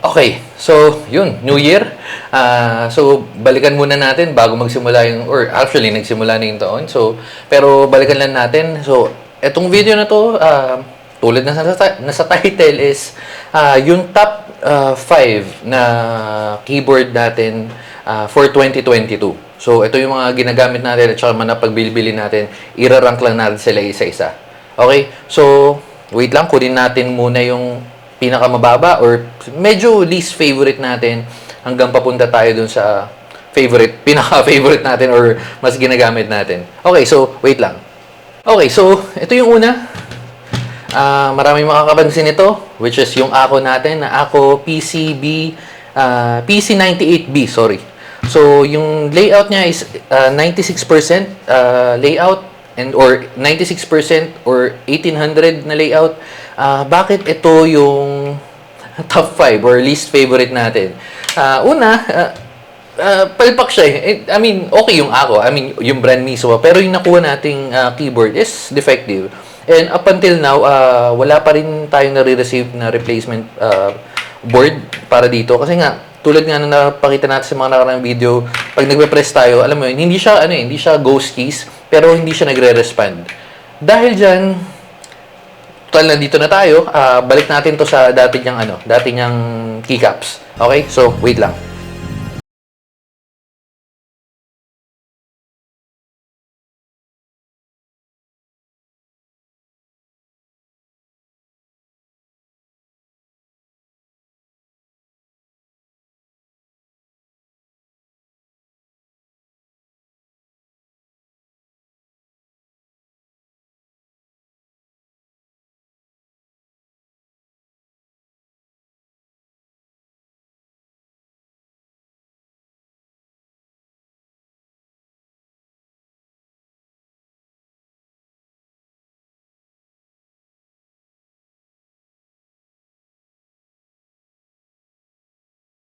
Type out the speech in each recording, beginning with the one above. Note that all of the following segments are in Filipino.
Okay, so yun, New Year. Ah, so balikan muna natin bago magsimula yung or actually nagsimula na yung taon. So pero balikan lang natin. So etong video na to ah, tulad na sa, na sa title is ah, yung top 5 na keyboard natin ah, for 2022. So ito yung mga ginagamit natin at saka mga pagbili natin. Irarank lang natin sila isa-isa. Okay? So wait lang, kunin natin muna yung pinakamababa or medyo least favorite natin hanggang papunta tayo dun sa favorite, pinaka-favorite natin or mas ginagamit natin. Okay, so wait lang. Okay, so ito yung una. Ah, maraming makakapansin ito, which is yung ako natin na ako PCB ah, PC98B, sorry. So yung layout niya is ah, 96% ah, layout and or 96% or 1800 na layout. Ah, bakit ito yung top 5 or least favorite natin? Ah, una, ah, ah, palpak siya eh. I mean, okay yung ako. I mean, yung brand mismo. Pero yung nakuha nating ah, keyboard is defective. And up until now, ah, wala pa rin tayong nare-receive na replacement ah, board para dito. Kasi nga, tulad nga na napakita natin sa mga nakaraang video, pag nagpe-press tayo, alam mo yun, hindi siya, ano eh, hindi siya ghost keys, pero hindi siya nagre-respond. Dahil dyan, total nandito na tayo, ah, balik natin to sa dati niyang ano, dati niyang keycaps. Okay? So, wait lang.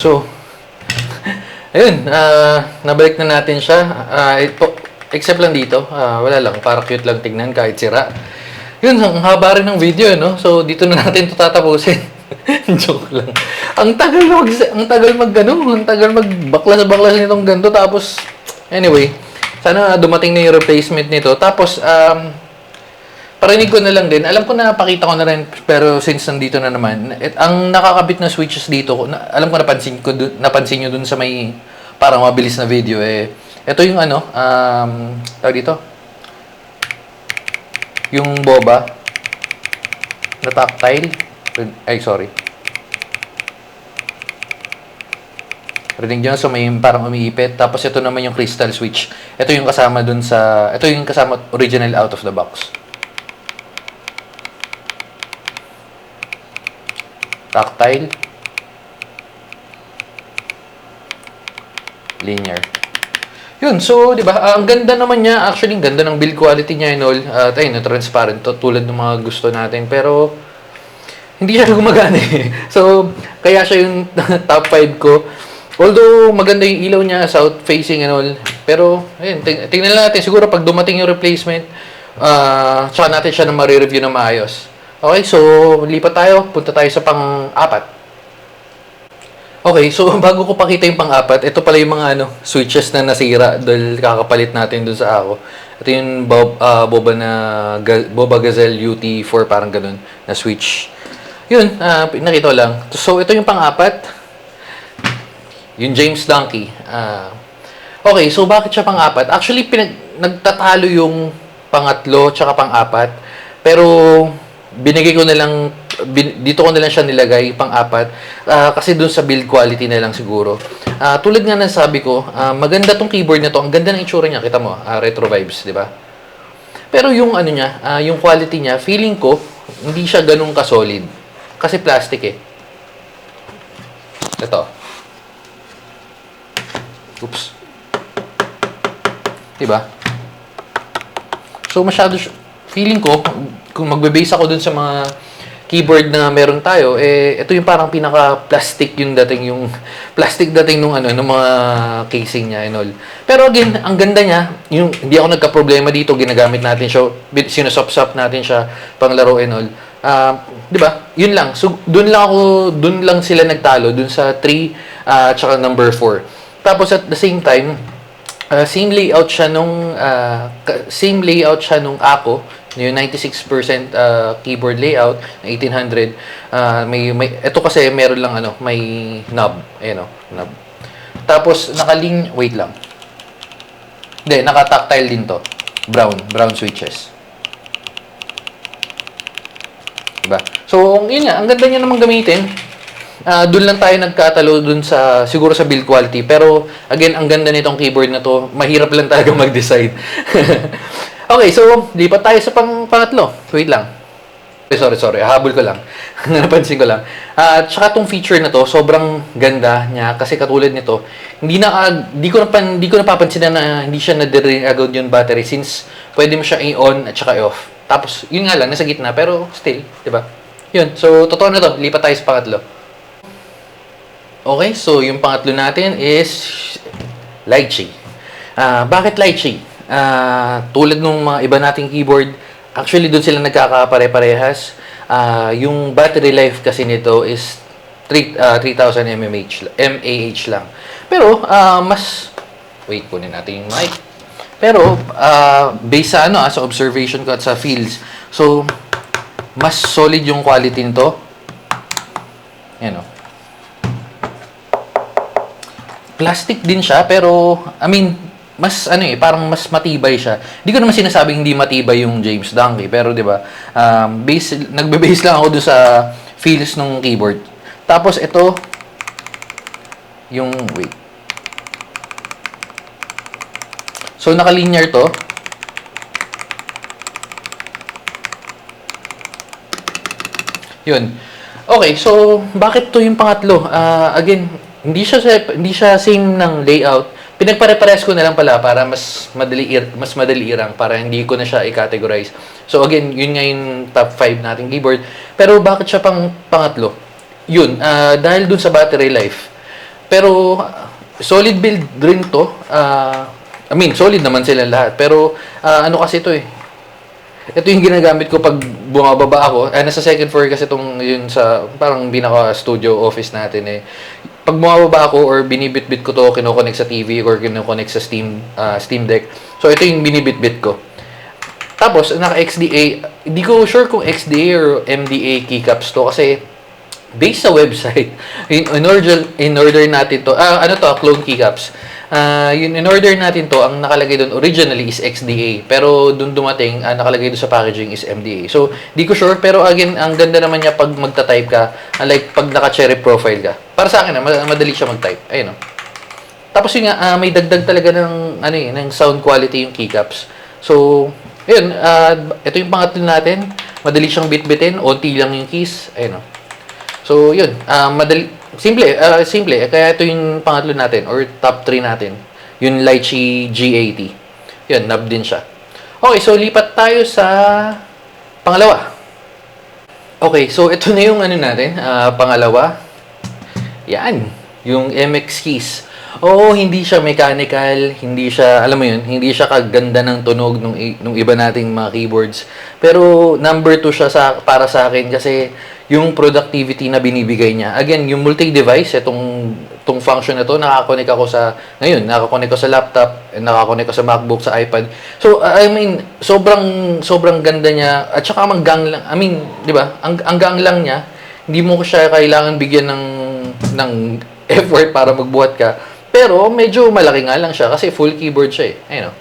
So, ayun, ah, nabalik na natin siya. Ah, ito, except lang dito, ah, wala lang, para cute lang tignan kahit sira. Yun, ang haba rin ng video, no? So, dito na natin ito tatapusin. Joke lang. Ang tagal mag, ang tagal mag, ano, ang tagal magbaklas-baklas nitong ganito. Tapos, anyway, sana dumating na yung replacement nito. Tapos, um, parinig ko na lang din. Alam ko na pakita ko na rin pero since nandito na naman, et, ang nakakabit na switches dito, na, alam ko napansin ko dun- napansin niyo dun sa may parang mabilis na video eh. Ito yung ano, um, tawag dito. Yung boba na tactile. Ay, sorry. Rinig nyo sa may parang umiipit. Tapos ito naman yung crystal switch. Ito yung kasama dun sa... Ito yung kasama original out of the box. Tactile, linear. Yun, so, di ba, ah, ang ganda naman niya, actually, ang ganda ng build quality niya and all, at ayun, na transparent to, tulad ng mga gusto natin, pero, hindi siya gumagana eh. So, kaya siya yung top 5 ko. Although, maganda yung ilaw niya, south facing and all, pero, ayun, ting- tingnan natin, siguro pag dumating yung replacement, ah, tsaka natin siya na marireview na maayos. Okay, so, lipat tayo, punta tayo sa pang-apat. Okay, so bago ko pakita yung pang-apat, ito pala yung mga ano, switches na nasira dahil kakapalit natin dun sa ako. Ito yung Bob, ah, Boba na Boba Gazelle UT4 parang ganun na switch. Yun, ah, nakita ko lang. So ito yung pang-apat. Yung James Donkey. Ah, okay, so bakit siya pang-apat? Actually, pinag nagtatalo yung pangatlo tsaka pang-apat. Pero binigay ko na lang bin- dito ko na lang siya nilagay pang-apat Ah, kasi dun sa build quality na lang siguro. Ah, tulad nga ng sabi ko, ah, maganda tong keyboard na to. Ang ganda ng itsura niya, kita mo, ah, retro vibes, di ba? Pero yung ano niya, ah, yung quality niya, feeling ko hindi siya ganun ka-solid. Kasi plastic eh. Ito. Oops. Diba? So, masyado, siya- feeling ko, kung magbe-base ako dun sa mga keyboard na meron tayo, eh, ito yung parang pinaka-plastic yung dating, yung plastic dating nung ano, nung mga casing niya and all. Pero again, ang ganda niya, yung, hindi ako nagka-problema dito, ginagamit natin siya, sinusop-sop natin siya, panglaro and all. Ah, 'di ba? Yun lang. So doon lang ako doon lang sila nagtalo dun sa 3 at tsaka number 4. Tapos at the same time, ah, same layout siya nung ah, ka- same layout siya nung Apo, yung 96% ah, keyboard layout na 1800. Ah, may may ito kasi meron lang ano, may knob, ayan oh, knob. Tapos nakalin wait lang. Hindi, naka-tactile din to. Brown, brown switches. Diba? So, yun nga, ang ganda niya namang gamitin. Ah, doon lang tayo nagkatalo doon sa siguro sa build quality. Pero again, ang ganda nitong keyboard na to, mahirap lang talaga mag-decide. okay, so lipat tayo sa pang pangatlo. Wait lang. Eh, sorry, sorry. Habol ko lang. Napansin ko lang. Ah, At saka tong feature na to, sobrang ganda niya kasi katulad nito, hindi na ah, di ko na pan, di ko napapansin na hindi siya na-drain agad yung battery since pwede mo siya i-on at saka i-off. Tapos, yun nga lang, nasa gitna, pero still, di ba? Yun. So, totoo na to. Lipat tayo sa pangatlo. Okay, so yung pangatlo natin is lychee. Ah, bakit lychee? Ah, tulad ng mga iba nating keyboard, actually doon sila nagkakapare-parehas. Ah, yung battery life kasi nito is 3, ah, 3000 mAh, mAh lang. Pero ah, mas wait kunin natin yung mic. Pero ah, based sa ano, sa observation ko at sa feels, so mas solid yung quality nito. Yan oh. plastic din siya, pero, I mean, mas ano eh, parang mas matibay siya. Hindi ko naman sinasabing hindi matibay yung James Donkey, pero 'di ba? Um, base nagbe-base lang ako doon sa feels ng keyboard. Tapos ito yung wait. So naka-linear to. Yun. Okay, so bakit to yung pangatlo? Ah, again, hindi siya hindi siya same ng layout. Pinagpare-pares ko na lang pala para mas madali mas madali irang para hindi ko na siya i-categorize. So again, yun nga yung top 5 nating keyboard. Pero bakit siya pang pangatlo? Yun, ah, dahil dun sa battery life. Pero ah, solid build rin to. Ah, I mean, solid naman sila lahat. Pero ah, ano kasi to eh, ito yung ginagamit ko pag bumababa ako. Eh, nasa second floor kasi itong yun sa parang binaka studio office natin eh. Pag bumababa ako or binibit-bit ko to, kinoconnect sa TV or kinoconnect sa Steam ah, Steam Deck. So ito yung binibit-bit ko. Tapos naka XDA, hindi ko sure kung XDA or MDA keycaps to kasi based sa website, in, in order in order natin to, ah, ano to, clone keycaps. Ah, yun in order natin to, ang nakalagay doon originally is XDA, pero doon dumating ah, nakalagay doon sa packaging is MDA. So, di ko sure, pero again, ang ganda naman niya pag magta-type ka, unlike pag naka-cherry profile ka. Para sa akin, ah, mad- madali siya mag-type. Ayun, oh. Tapos yun nga, ah, may dagdag talaga ng, ano eh, ng sound quality yung keycaps. So, ayun, ah, ito yung pangatlo natin. Madali siyang bit-bitin, onti lang yung keys. Ayun, oh. So, yun. ah madali, simple, ah, simple. Kaya ito yung pangatlo natin or top 3 natin. Yung Lychee G80. Yun, nub din siya. Okay, so lipat tayo sa pangalawa. Okay, so ito na yung ano natin, ah, pangalawa. Yan, yung MX keys. Oo, hindi siya mechanical, hindi siya, alam mo yun, hindi siya kaganda ng tunog nung, nung iba nating mga keyboards. Pero number 2 siya sa, para sa akin kasi yung productivity na binibigay niya. Again, yung multi-device, itong, itong function na to, nakakonek ako sa, ngayon, nakakonek ko sa laptop, nakakonek ko sa MacBook, sa iPad. So, I mean, sobrang, sobrang ganda niya, at saka manggang lang, I mean, di ba, ang, ang gang lang niya, hindi mo siya kailangan bigyan ng, ng effort para magbuhat ka. Pero, medyo malaki nga lang siya kasi full keyboard siya eh. Ayun o.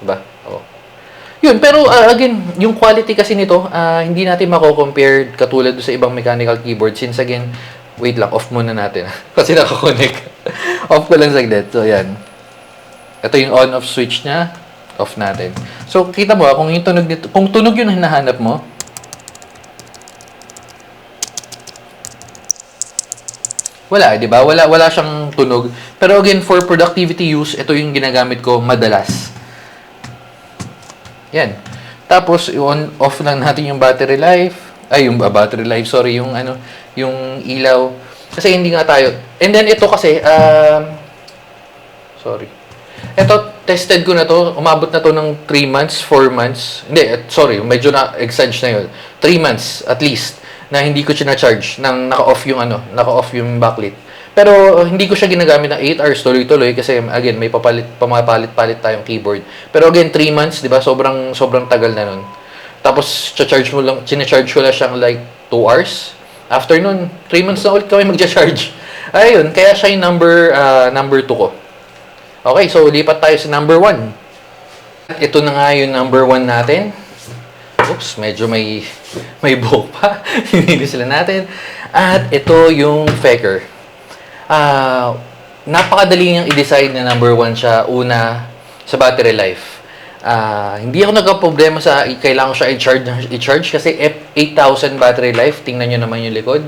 Diba? Yun, pero uh, again, yung quality kasi nito, ah, hindi natin mako-compare katulad sa ibang mechanical keyboard since again, wait lang, off muna natin. kasi nakakonect. off ko lang saglit. So, yan. Ito yung on-off switch niya. Off natin. So, kita mo, ah, kung yung tunog nito, kung tunog yung hinahanap mo, Wala, 'di ba? Wala wala siyang tunog. Pero again, for productivity use, ito yung ginagamit ko madalas. Yan. Tapos on off lang natin yung battery life. Ay, yung battery life, sorry, yung ano, yung ilaw. Kasi hindi nga tayo. And then ito kasi um sorry. Ito tested ko na to, umabot na to ng 3 months, 4 months. Hindi, eh, sorry, medyo na exage na yun. 3 months at least na hindi ko charge nang naka-off yung ano, naka-off yung backlit. Pero uh, hindi ko siya ginagamit ng 8 hours tuloy-tuloy kasi again, may papalit pamapalit-palit tayong keyboard. Pero again, 3 months, 'di ba? Sobrang sobrang tagal na nun. Tapos charge mo lang, chine-charge ko lang siyang like 2 hours. After nun, 3 months na ulit kami magcha-charge. Ayun, kaya siya yung number uh, number 2 ko. Okay, so lipat tayo sa number 1. Ito na nga yung number 1 natin. Oops, medyo may may buhok pa. Hindi sila natin. At ito yung Faker. Ah, napakadali niyang i-decide na number 1 siya una sa battery life. Ah, hindi ako nagka-problema sa kailangan ko siya i-charge, i-charge kasi F8000 battery life. Tingnan niyo naman yung likod.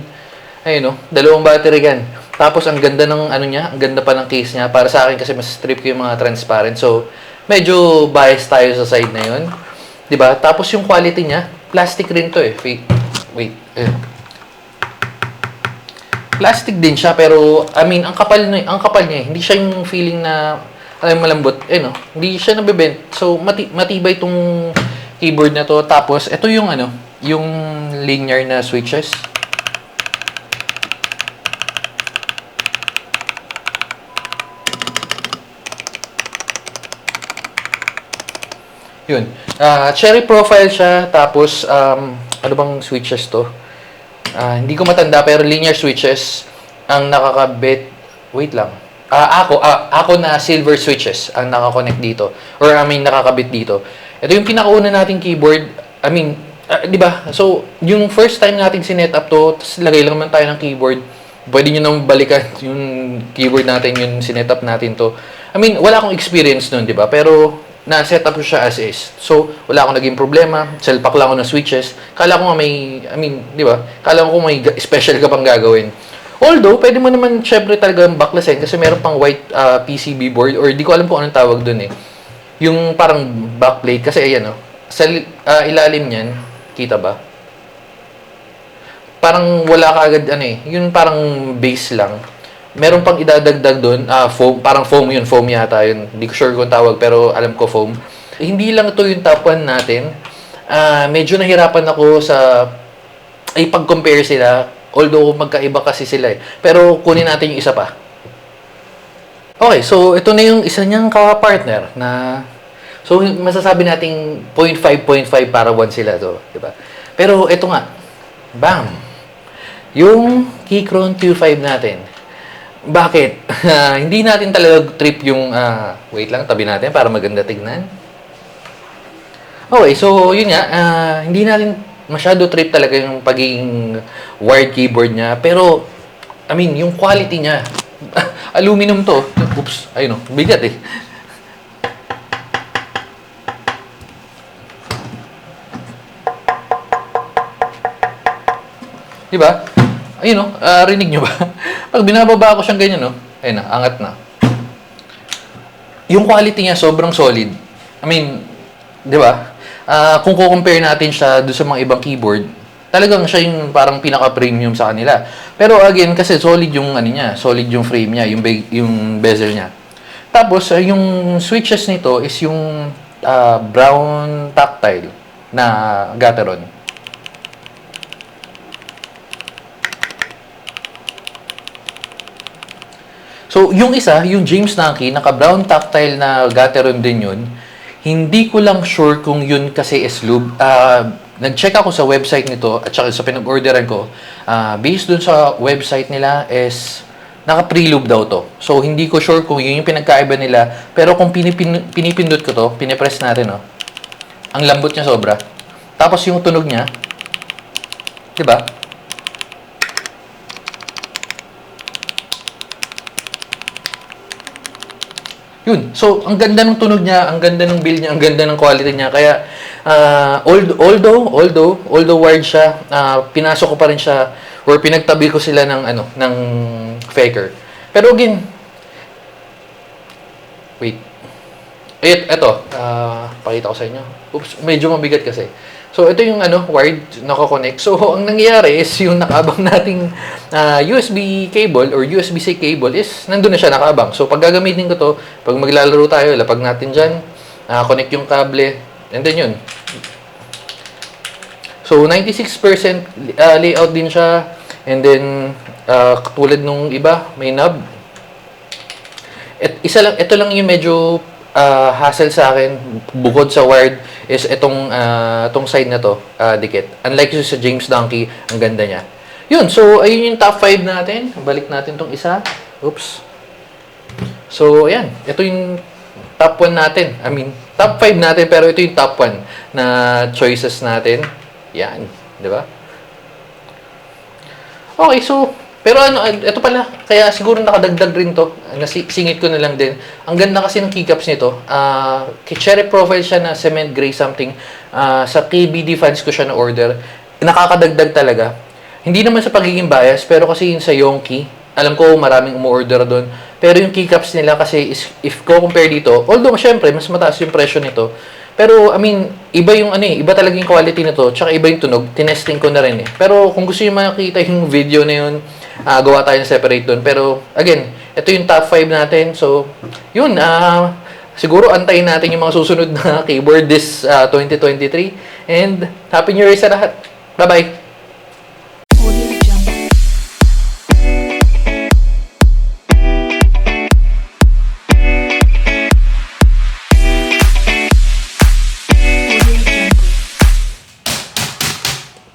Ayun oh, dalawang battery yan. Tapos ang ganda ng ano niya, ang ganda pa ng case niya. Para sa akin kasi mas strip ko yung mga transparent. So, medyo biased tayo sa side na yun. 'Di ba? Tapos yung quality niya, plastic rin to eh. Wait, wait. Eh. Plastic din siya pero I mean, ang kapal na, ang kapal niya, eh. hindi siya yung feeling na alam malambot, eh no. Hindi siya nabebent. So mati, matibay tong keyboard na to. Tapos ito yung ano, yung linear na switches. Yun. Ah, cherry profile siya, tapos, um, ano bang switches to? Ah, hindi ko matanda, pero linear switches ang nakakabit. Wait lang. Ah, ako, ah, ako na silver switches ang nakakonect dito. Or, I mean, nakakabit dito. Ito yung pinakauna nating keyboard. I mean, ah, di ba? So, yung first time nating sinet up to, tapos lagay lang naman tayo ng keyboard. Pwede nyo nang balikan yung keyboard natin, yung sinet up natin to. I mean, wala akong experience nun, di ba? Pero, na-set up ko siya as is. So, wala akong naging problema. Selpak lang ako ng switches. Kala ko nga may, I mean, di ba? Kala ko may special ka pang gagawin. Although, pwede mo naman syempre talaga backlessin kasi meron pang white ah, PCB board or di ko alam kung anong tawag dun eh. Yung parang backplate kasi ayan oh. Sa ah, ilalim niyan, kita ba? Parang wala ka agad ano eh. Yun parang base lang. Meron pang idadagdag doon, ah, foam, parang foam yun, foam yata yun. Hindi ko sure kung tawag, pero alam ko foam. Hindi lang ito yung top 1 natin. Ah, medyo nahirapan ako sa ay pag-compare sila. Although magkaiba kasi sila eh. Pero kunin natin yung isa pa. Okay, so ito na yung isa niyang ka-partner na So masasabi nating 0.5 0.5 para 1 sila to, di ba? Pero ito nga. Bam. Yung Keychron Q5 natin. Bakit? hindi natin talaga trip yung ah, wait lang, tabi natin para maganda tignan. Okay, so yun nga, ah, hindi natin masyado trip talaga yung pagiging wired keyboard niya. Pero, I mean, yung quality niya, aluminum to. Oops, ayun o, bigat eh. Di ba? Ayun o, ah, rinig nyo ba? Pag binababa ko siyang ganyan o, ayun na, angat na. Yung quality niya sobrang solid. I mean, di ba? Ah, kung ko-compare natin siya doon sa mga ibang keyboard, talagang siya yung parang pinaka-premium sa kanila. Pero again, kasi solid yung ano niya, solid yung frame niya, yung, be- yung bezel niya. Tapos, ah, yung switches nito is yung ah, brown tactile na Gateron. Yung isa, yung James Nankey, naka-brown tactile na Gateron din yun. Hindi ko lang sure kung yun kasi is lube. Ah, nag-check ako sa website nito at saka sa pinag-orderan ko. Ah, based dun sa website nila is naka-pre-lube daw to. So, hindi ko sure kung yun yung pinagkaiba nila. Pero kung pinipin, pinipindot ko to, pinipress natin, oh. Ang lambot niya sobra. Tapos yung tunog niya, di ba? Yun. So, ang ganda ng tunog niya, ang ganda ng build niya, ang ganda ng quality niya. Kaya, old, although, although, although wired siya, ah, pinasok ko pa rin siya, or pinagtabi ko sila ng, ano, ng faker. Pero again, wait. Et, eto, ah, pakita ko sa inyo. Oops, medyo mabigat kasi. So, ito yung ano, wired nakakonect. So, ang nangyayari is yung nakaabang nating ah, USB cable or USB-C cable is nandun na siya nakaabang. So, pag gagamitin ko to, pag maglalaro tayo, lapag natin dyan, ah, connect yung kable, and then yun. So, 96% ah, layout din siya. And then, ah, katulad nung iba, may knob. Et, isa lang, ito lang yung medyo ah, hassle sa akin bukod sa wired is itong ah, itong side na to, ah, dikit. Unlike sa James Donkey, ang ganda niya. Yun, so ayun yung top 5 natin. Balik natin tong isa. Oops. So, ayan. Ito yung top 1 natin. I mean, top 5 natin, pero ito yung top 1 na choices natin. Yan. Di ba? Okay, so, pero ano, ito pala, kaya siguro nakadagdag rin to. Nasi- Singit ko na lang din. Ang ganda kasi ng keycaps nito. ah cherry profile siya na cement gray something. Ah, sa KBD fans ko siya na order. Nakakadagdag talaga. Hindi naman sa pagiging bias, pero kasi yun sa Yonki, alam ko maraming umu-order doon. Pero yung keycaps nila kasi is, if ko compare dito, although syempre mas mataas yung presyo nito, pero I mean, iba yung ano eh, iba talaga yung quality nito, tsaka iba yung tunog, tinesting ko na rin eh. Pero kung gusto niyo makita yung video na yun, ah, gawa tayo ng separate doon. Pero again, ito yung top 5 natin. So, yun, ah, siguro antayin natin yung mga susunod na keyboard this ah, 2023. And Happy New Year sa lahat. Bye-bye!